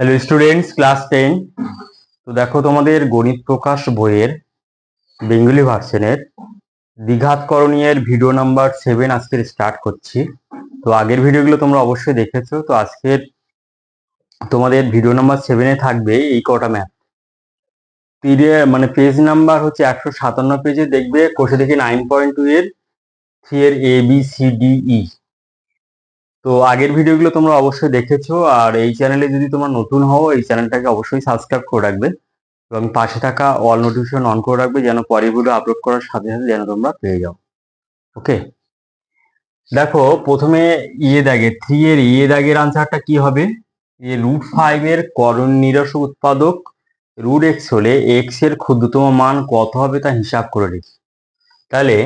Hello students class ten তো দেখো তোমাদের গণিত প্রকাশ বইয়ের বেঙ্গলি ভার্সনের দ্বিঘাত করণীয়ের ভিডিও নাম্বার সেভেন আজকের স্টার্ট করছি। তো আগের ভিডিওগুলো তোমরা অবশ্যই দেখেছ। তো আজকের তোমাদের ভিডিও নাম্বার সেভেনে থাকবে এই কটা ম্যাথ তিরে মানে পেজ নাম্বার হচ্ছে একশো সাতান্ন পেজে দেখবে কোষে দেখি নাইন পয়েন্ট টু এর থ্রি এর A B C D E তো আগের ভিডিওগুলো তোমরা অবশ্যই দেখেছ, আর এই চ্যানেলে যদি তোমরা নতুন হও, এই চ্যানেলটাকে অবশ্যই সাবস্ক্রাইব করে রাখবে এবং পাশে থাকা অল নোটিফিকেশন অন করে রাখবে যেন পরের ভিডিও আপলোড করার সাথে সাথে যেন তোমরা পেয়ে যাও। ওকে দেখো, প্রথমে ইয়ে দাগে থ্রি এর ইয়ে দাগের আনসারটা কি হবে? যে রুট ফাইভ এর করণ নিরস উৎপাদক রুট এক্স হলে এক্সের ক্ষুদ্রতম মান কত হবে তা হিসাব করে রেখি তাহলে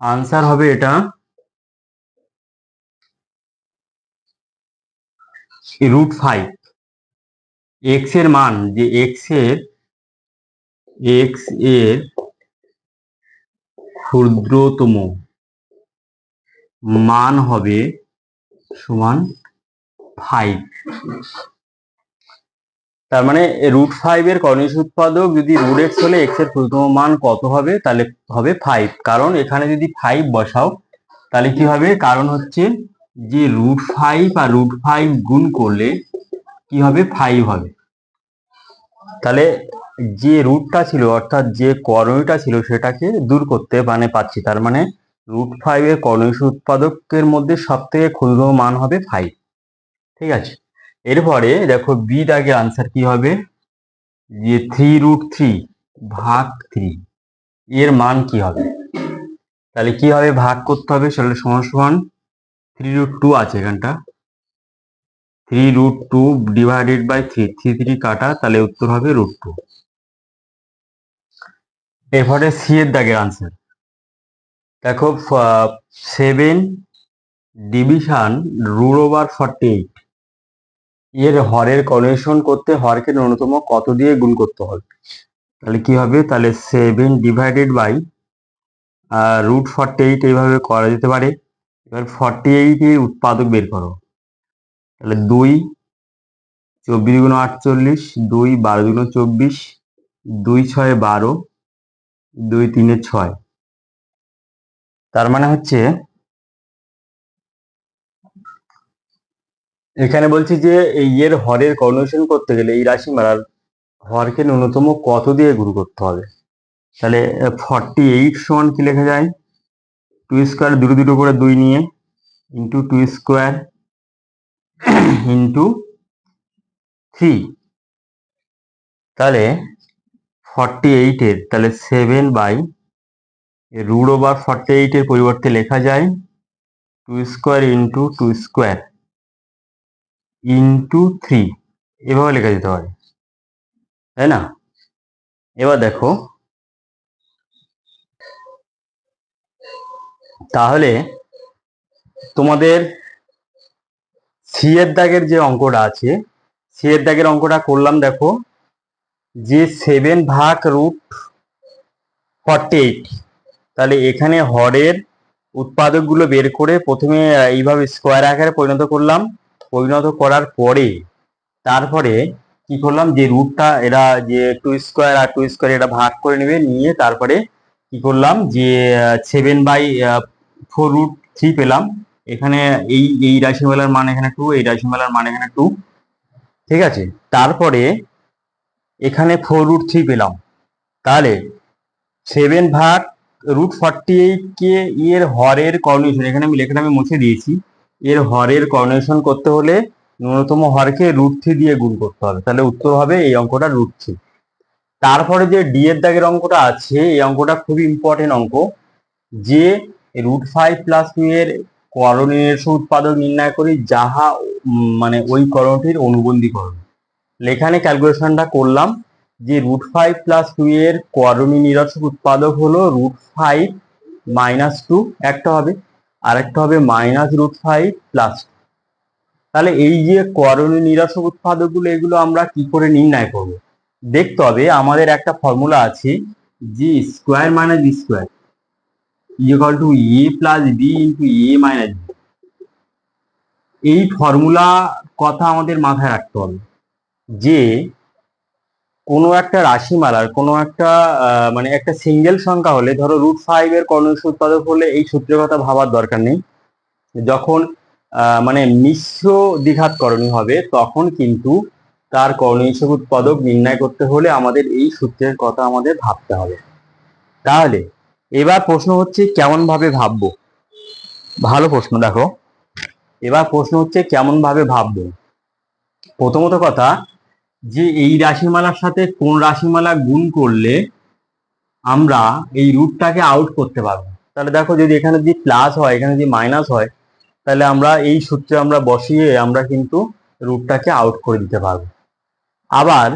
আনসার হবে এটা রুট ফাইভ এক্সের মান যে এক্সের এক্সের ক্ষুদ্রতম মান হবে সমান ফাইভ তার মানে রুট ফাইভ এর কনিষ্ঠ উৎপাদক যদি রুট এক্স হলে এক্সের ক্ষুদ্রতম মান কত হবে? তাহলে হবে ফাইভ কারণ এখানে যদি ফাইভ বসাও, তাহলে কি হবে? কারণ হচ্ছে যে রুট ফাইভ আর রুট ফাইভ গুণ করলে কি হবে? ফাইভ হবে। তাহলে যে রুটটা ছিল, অর্থাৎ যে কর্ণীটা ছিল, সেটাকে দূর করতে মানে পাচ্ছি। তার মানে রুট ফাইভ এর কর্ণিশ উৎপাদকের মধ্যে সব থেকে ক্ষুদ্রতম মান হবে ফাইভ ঠিক আছে? এরপরে দেখো বি দাগে আনসার কি হবে? যে থ্রি রুট থ্রি ভাগ থ্রি এর মান কি হবে? তাহলে কি হবে? ভাগ করতে হবে, সেটা সমান সমান থ্রি রুট টু আছে এখানটা। Three root two divided by three three three কাটা, তাহলে উত্তর হবে রুট টু এরপরে সি এর দাগের আনসার দেখো seven division root over forty eight এর হরের কনভেশন করতে হরকে ন্যূনতম কত দিয়ে গুণ করতে হবে? তাহলে কি হবে? তাহলে seven divided by root forty eight এইভাবে করা যেতে পারে। এবার ফর্টি এইট এর উৎপাদক বের করো। তাহলে দুই, চব্বিশ গুণ আটচল্লিশ, দুই, বারো দুগুণ চব্বিশ, দুই, ছয়, বারো, দুই, তিনে, ছয়। তার মানে হচ্ছে, এখানে বলছি যে এই এর হরের কর্ণেশন করতে গেলে এই রাশি মারার হরকে ন্যূনতম কত দিয়ে গুণ করতে হবে? তাহলে ফর্টি এইট সমান কি লেখা যায়? টু স্কোয়ার দুটো দুটো করে দুই নিয়ে into two square into three তাহলে ফর্টি এইটের তাহলে seven by root over forty এইটের পরিবর্তে লেখা যায় two square into two square into three এভাবে লেখা যেতে পারে। তাই না? এবার দেখো তাহলে তোমাদের সি এর দাগের যে অঙ্কটা আছে সি এর দাগের অঙ্কটা করলাম দেখো, যে সেভেন ভাগ রুট ফর্টি এইট, তাহলে এখানে হরের উৎপাদকগুলো বের করে প্রথমে এইভাবে স্কোয়ার আকারে পরিণত করলাম। পরিণত করার পরে তারপরে কি করলাম? যে রুটটা এরা যে টু স্কোয়ার আর টু স্কোয়ার এটা ভাগ করে নেবে, নিয়ে তারপরে কি করলাম? যে seven by four root three পেলাম। এখানে এই এই রাশিমালার মান এখানে টু এই রাশিমালার মান এখানে টু ঠিক আছে? তারপরে এখানে ফোর রুট থ্রি পেলাম। তাহলে সেভেন ভাগ রুট ফর্টি এইট কে এর হরের কর্নেশন এখানে আমি লেখাটা আমি মুছে দিয়েছি। এর হরের কর্নেশন করতে হলে ন্যূনতম হরকে রুট থ্রি দিয়ে গুণ করতে হবে। তাহলে উত্তর হবে এই অঙ্কটা রুট থ্রি তারপরে যে ডি এর দাগের অঙ্কটা আছে, এই অঙ্কটা খুবই ইম্পর্টেন্ট অঙ্ক। যে রুট ফাইভ প্লাস টু এর করণীয় উৎপাদক নির্ণয় করি, যাহা মানে ওই করণটির অনুবন্ধীকরণ। এখানে ক্যালকুলেশনটা করলাম যে রুট ফাইভ প্লাস টু এর করণী নিরসক উৎপাদক হলো রুট ফাইভ মাইনাস টু একটা হবে আর একটা হবে মাইনাস রুট ফাইভ প্লাস তাহলে এই যে করণী নিরসক উৎপাদকগুলো, এগুলো আমরা কি করে নির্ণয় করব? দেখতে হবে, আমাদের একটা ফর্মুলা আছে G square minus B square equal to A plus B into A minus B এই ফর্মুলা কথা আমাদের মাথায় রাখতে হবে যে কোনো একটা রাশিমালার, কোনো একটা মানে একটা সিঙ্গেল সংখ্যা হলে, ধরো রুট ফাইভ এর কর্ণশ উৎপাদক হলে এই সূত্রের কথা ভাবার দরকার নেই। যখন মানে মিশ্র দ্বিঘাত করণী হবে, তখন কিন্তু তার কর্ণীয় উৎপাদক নির্ণয় করতে হলে আমাদের এই সূত্রের কথা আমাদের ভাবতে হবে। তাহলে, এবার প্রশ্ন হচ্ছে কেমন ভাবে ভাববো? ভালো প্রশ্ন, দেখো। এবার প্রশ্ন হচ্ছে কেমন ভাবে ভাববো? প্রথমত কথা, যে এই রাশিমালার সাথে কোন রাশিমালা গুণ করলে আমরা এই রুটটাকে আউট করতে পারব? তাহলে দেখো, যদি এখানে যদি প্লাস হয়, এখানে যদি মাইনাস হয়, তাহলে আমরা এই সূত্রে আমরা বসিয়ে আমরা কিন্তু রুটটাকে আউট করে দিতে পারব। আবার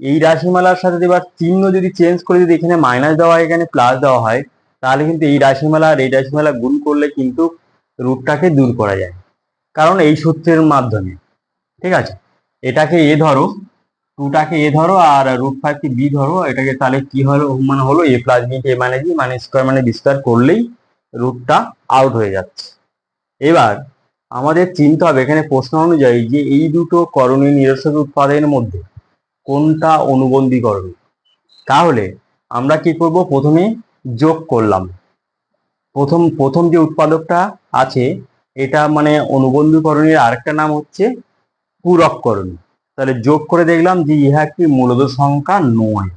এই রাশিমালার সাথে এবার চিহ্ন যদি চেঞ্জ করে যদি এখানে মাইনাস দেওয়া হয়, এখানে প্লাস দেওয়া হয়, তাহলে কিন্তু এই রাশিমালা আর এই রাশিমালা গুণ করলে কিন্তু রুটটাকে দূর করা যায়। কারণ এই সূত্রের মাধ্যমে, ঠিক আছে? এটাকে এ ধরো টুটাকে এ ধরো আর রুট ফাইভকে বি ধরো, এটাকে তাহলে কি হলো মানে হলো এ প্লাস বি এ মানে বি মানে স্কোয়ার মানে বিস্তার করলেই রুটটা আউট হয়ে যাচ্ছে। এবার আমাদের চিন্তা হবে এখানে প্রশ্ন অনুযায়ী যে এই দুটো করণীয় নিরসক উৎপাদনের মধ্যে কোনটা অনুবন্ধী করণী তাহলে আমরা কি করব? প্রথমে যোগ করলাম। প্রথম প্রথম যে উৎপাদকটা আছে, এটা মানে অনুবন্ধীকরণের আরেকটা নাম হচ্ছে পূরককরণী। তাহলে যোগ করে দেখলাম যে ইহা একটি মূলদ সংখ্যা নয়।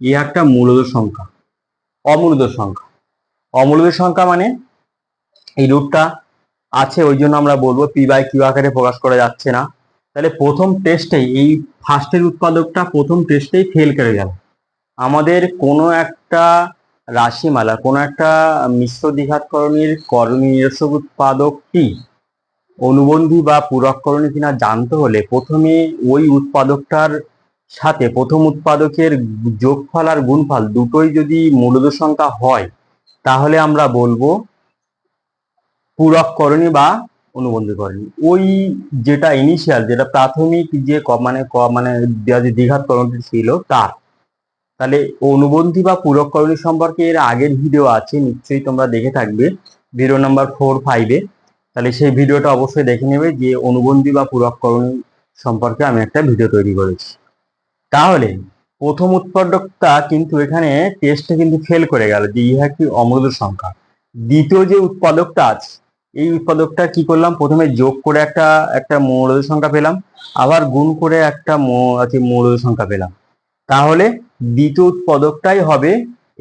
ইহা একটা মূলদ সংখ্যা, অমূলদ সংখ্যা। অমূলদ সংখ্যা মানে এই রূপটা আছে, ওই জন্য আমরা বলব পি বাই কিউ আকারে প্রকাশ করা যাচ্ছে না। তাহলে প্রথম টেস্টেই এই ফার্স্টের উৎপাদকটা প্রথম টেস্টেই ফেল করে গেল। আমাদের কোনো একটা রাশিমালা, কোনো একটা মিশ্র দ্বিঘাতকরণীর করণীয় উৎপাদকটি অনুবন্ধী বা পূরককরণী কিনা জানতে হলে প্রথমে ওই উৎপাদকটার সাথে, প্রথম উৎপাদকের যোগফল আর গুণফল দুটোই যদি মূলদ সংখ্যা হয়, তাহলে আমরা বলব পূরককরণী বা অনুবন্ধীকরণী ওই যেটা ইনিশিয়াল যেটা প্রাথমিক যে ক- মানে ক- মানে যে দ্বিঘাতকরণটি ছিল তার। তাহলে অনুবন্ধী বা পূরককরণী সম্পর্কে এর আগের ভিডিও আছে, নিশ্চয়ই তোমরা দেখে থাকবে। ভিডিও নাম্বার ফোর ফাইভে তাহলে সেই ভিডিওটা অবশ্যই দেখে নেবে যে অনুবন্ধী বা পূরককরণী সম্পর্কে আমি একটা ভিডিও তৈরি করেছি। তাহলে প্রথম উৎপাদকটা কিন্তু এখানে টেস্টে কিন্তু ফেল করে গেল যে ইহা একটি অমূল্য সংখ্যা। দ্বিতীয় যে উৎপাদকটা আছে এই উৎপাদকটা কি করলাম? প্রথমে যোগ করে একটা একটা মৌল সংখ্যা পেলাম। আবার গুণ করে একটা আছে মৌল সংখ্যা পেলাম। তাহলে দ্বিতীয় উৎপাদকটাই হবে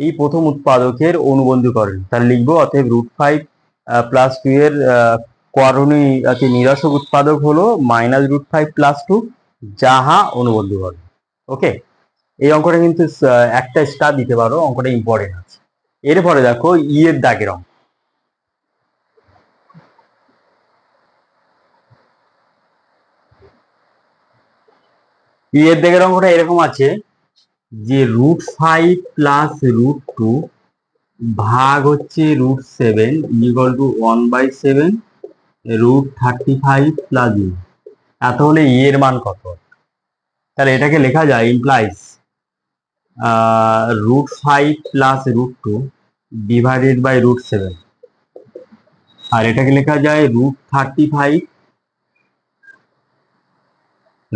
এই প্রথম উৎপাদকের অনুবন্ধীকরণ। তাহলে লিখব, অতএব রুট ফাইভ প্লাস টু এর করণী আছে নিরাসক উৎপাদক হলো minus root five plus two যাহা অনুবন্ধীকরণ। ওকে এই অঙ্কটা কিন্তু একটা স্টার দিতে পারো, অঙ্কটা ইম্পর্টেন্ট আছে। এরপরে দেখো ই এর দাগের অঙ্ক। ই এর দাগের অঙ্কটা এরকম আছে? যে root five plus root two ভাগ হচ্ছে root seven equal to one by seven root thirty five plus E এত হলে ই এর মান কত? তাহলে এটাকে লেখা যায় implies root five plus root two divided by root seven আর এটাকে লেখা যায় root thirty five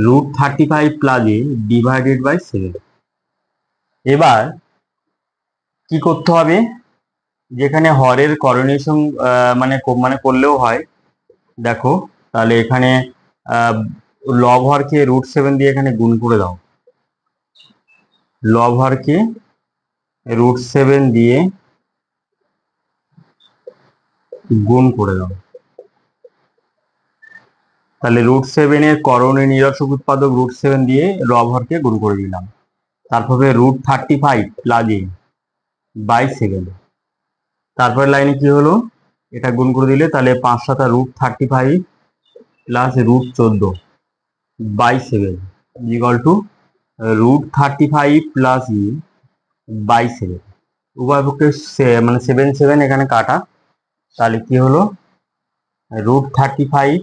root thirty five plus A divided by seven. এবার কি করতে হবে? যেখানে হরের আহ, মানে মানে করলেও হয় দেখো তাহলে এখানে লব হরকে রুট সেভেন দিয়ে এখানে গুণ করে দাও। লব হরকে রুট সেভেন দিয়ে গুণ করে দাও। তাহলে রুট সেভেনের করণীয় নিরসক উৎপাদক রুট সেভেন দিয়ে লব হরকে গুণ করে দিলাম। তারপরে root thirty five plus by seven তারপরে লাইনে কি হলো? এটা গুণ করে দিলে তাহলে পাঁচ সাতা root thirty five plus root চোদ্দ by seven equal to root thirty five plus E by seven উভয় পক্ষে মানে সেভেন সেভেন এখানে কাটা। তাহলে কি হলো? Root thirty five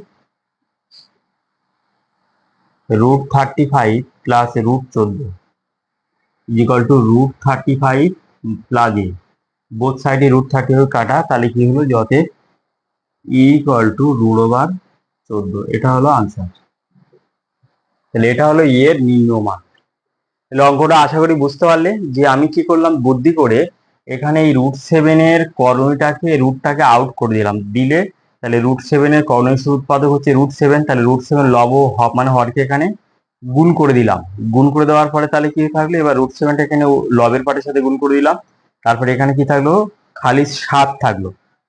root thirty five plus root চোদ্দ equal to root thirty five plus A both সাইডে রুট থার্টি ফাইভ কাটা, তাহলে কি হলো? যতে ইকুয়াল টু রুট ওভার চোদ্দ। এটা হলো আনসার তাহলে এটা হলো এর নিম্নমান। তাহলে অঙ্কটা আশা করি বুঝতে পারলে যে আমি কি করলাম? বুদ্ধি করে এখানে এই রুট সেভেনের কর্ণটাকে রুটটাকে আউট করে দিলাম। দিলে তাহলে রুট সেভেনের কর্ণের উৎপাদক হচ্ছে রুট সেভেন তাহলে রুট সেভেন লব হ মানে হরকে এখানে গুণ করে দিলাম। গুণ করে দেওয়ার পরে তাহলে কি থাকল? এবার রুট সেভেনটা এখানে লবের পাটের সাথে গুণ করে দিলাম। তারপরে এখানে কি থাকল? খালি সাত থাকল।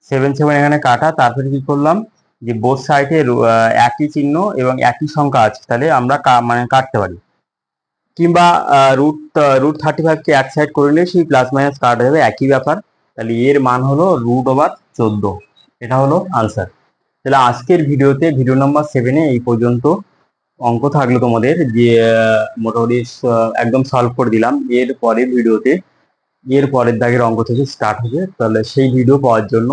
সেভেন সেভেন এখানে কাটা, তারপরে কি করলাম? যে বোথ সাইডে একই চিহ্ন এবং একই সংখ্যা আছে, তাহলে আমরা মানে কাটতে পারি। কিংবা রুট রুট থার্টি ফাইভকে এক সাইড করে নিলে সেই প্লাস মাইনাস কাটা যাবে। একই ব্যাপার। তাহলে এর মান হলো রুট ওভার চোদ্দ। এটা হলো আনসার তাহলে আজকের ভিডিওতে ভিডিও নাম্বার সেভেনে এই পর্যন্ত অঙ্ক থাকল তোমাদের, যে মোটামুটি একদম সলভ করে দিলাম। এর পরের ভিডিওতে, এর পরের দাগের অঙ্ক থেকে স্টার্ট হবে। তাহলে সেই ভিডিও পাওয়ার জন্য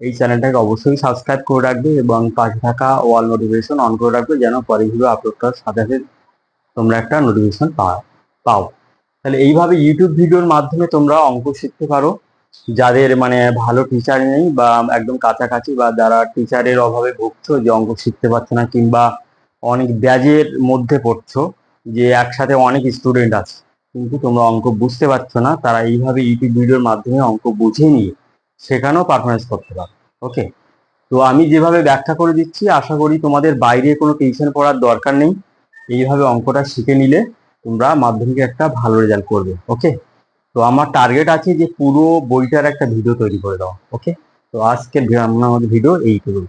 এই চ্যানেলটাকে অবশ্যই সাবস্ক্রাইব করে রাখবে এবং পাশে থাকা ওয়াল নোটিফিকেশন অন করে রাখবে যেন পরের ভিডিও আপলোড করার সাথে সাথে তোমরা একটা নোটিফিকেশন পাও। তাহলে এইভাবে ইউটিউব ভিডিওর মাধ্যমে তোমরা অঙ্ক শিখতে পারো। যাদের মানে ভালো টিচার নেই বা একদম কাছাকাছি বা যারা টিচারের অভাবে ভুগছো যে অঙ্ক শিখতে পারছ না কিংবা অনেক ব্যাজের মধ্যে পড়ছো যে একসাথে অনেক স্টুডেন্ট আছে, কিন্তু তোমরা অঙ্ক বুঝতে পারছ না, তারা এইভাবে ইউটিউব ভিডিওর মাধ্যমে অঙ্ক বুঝে নিয়ে সেখানেও পারফরমেন্স করতে পারো ওকে তো আমি যেভাবে ব্যাখ্যা করে দিচ্ছি, আশা করি তোমাদের বাইরে কোনো টিউশন পড়ার দরকার নেই। এইভাবে অঙ্কটা শিখে নিলে তোমরা মাধ্যমিকে একটা ভালো রেজাল্ট করবে ওকে তো আমার টার্গেট আছে যে পুরো বইটার একটা ভিডিও তৈরি করে দাও ওকে তো আজকের আমাদের ভিডিও এইটুকু